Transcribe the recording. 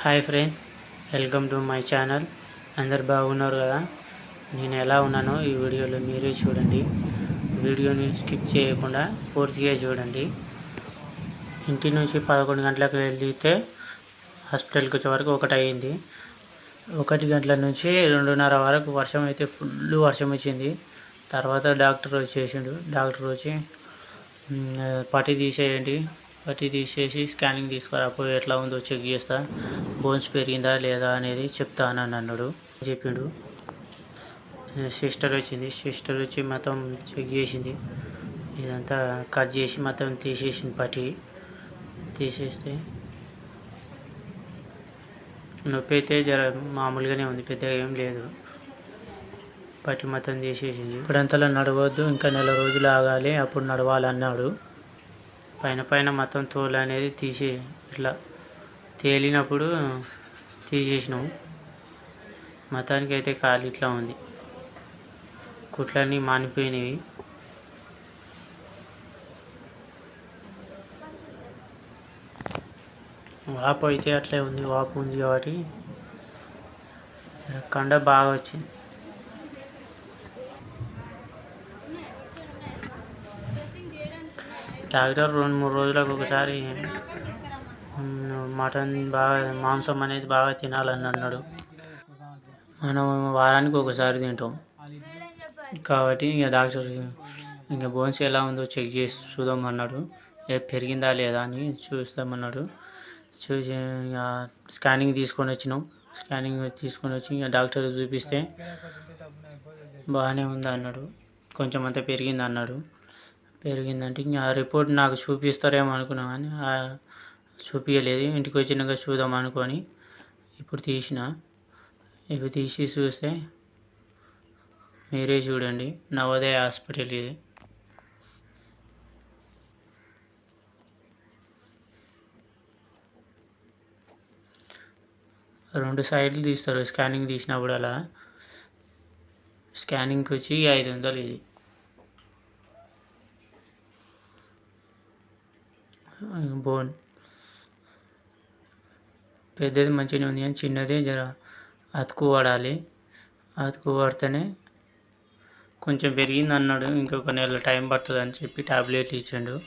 Hi friends welcome to my channel. అందరు బాగున్నారు కదా? నేను ఎలా ఉన్నానో ఈ వీడియోలో మీరే చూడండి. వీడియోని స్కిప్ చేయకుండా పూర్తిగా చూడండి. ఇంటి నుంచి పదకొండు గంటలకు వెళ్తే హాస్పిటల్కి వచ్చే వరకు ఒకటి అయ్యింది ఒకటి గంటల నుంచి రెండున్నర వరకు వర్షం అయితే ఫుల్ వర్షం వచ్చింది. తర్వాత డాక్టర్ వచ్చేసిండు. డాక్టర్ వచ్చి పట్టి తీసేయండి. పట్టి తీసేసి స్కానింగ్ తీసుకురా పోయి ఎట్లా ఉందో చెక్ చేస్తా. బోన్స్ పెరిగిందా లేదా అనేది చెప్తానని అన్నాడు. చెప్పిండు. సిస్టర్ వచ్చింది. సిస్టర్ వచ్చి మొత్తం చెక్ చేసింది. ఇదంతా కట్ చేసి మొత్తం తీసేసింది పట్టి. తీసేస్తే నొప్పి అయితే జర మామూలుగానే ఉంది. పెద్దగా ఏం లేదు. పట్టి మొత్తం తీసేసింది. ఇప్పుడంతలో నడవద్దు. ఇంకా నెల రోజులు ఆగాలి. అప్పుడు నడవాలన్నాడు. పైన పైన మొత్తం తోలు అనేది తీసి ఇట్లా తేలినప్పుడు తీసేసినాం. మొత్తానికి అయితే కాలు ఇట్లా ఉంది. కుట్లన్నీ మానిపోయినవి. వాపు అయితే అట్లే ఉంది. వాపు ఉంది కాబట్టి కండ బాగా వచ్చింది. డాక్టర్ రెండు మూడు రోజులకు ఒకసారి మటన్ బాగా మాంసం అనేది బాగా తినాలని అన్నాడు. మనం వారానికి ఒకసారి తింటాం. కాబట్టి ఇంకా డాక్టర్ ఇంకా బోన్స్ ఎలా ఉందో చెక్ చేసి చూద్దామన్నాడు ఏ పెరిగిందా లేదా అని చూస్తామన్నాడు చూసి ఇక స్కానింగ్ తీసుకొని వచ్చినాం. స్కానింగ్ తీసుకొని వచ్చి ఇంకా డాక్టర్ చూపిస్తే బాగానే ఉంది అన్నాడు కొంచెం అంతా పెరిగింది అన్నాడు పెరిగిందంటే ఇంకా ఆ రిపోర్ట్ నాకు చూపిస్తారేమో అనుకున్నా కానీ చూపించలేదు ఇంటికి వచ్చినాక చూద్దాం అనుకొని ఇప్పుడు తీసిన. ఇప్పుడు తీసి చూస్తే మీరే చూడండి. నవోదయ హాస్పిటల్ ఇది. రెండు సైడ్లు తీస్తారు. స్కానింగ్ తీసినప్పుడు అలా స్కానింగ్కి వచ్చి ఐదు వందలు ఇది. బోన్. పెద్దది మంచిగానే ఉంది కానీ చిన్నది జర అతుకు పడాలి. అతుకు పడితేనే కొంచెం పెరిగింది అన్నాడు. ఇంకొక నెల టైం పడుతుంది అని చెప్పి ట్యాబ్లెట్ ఇచ్చాడు.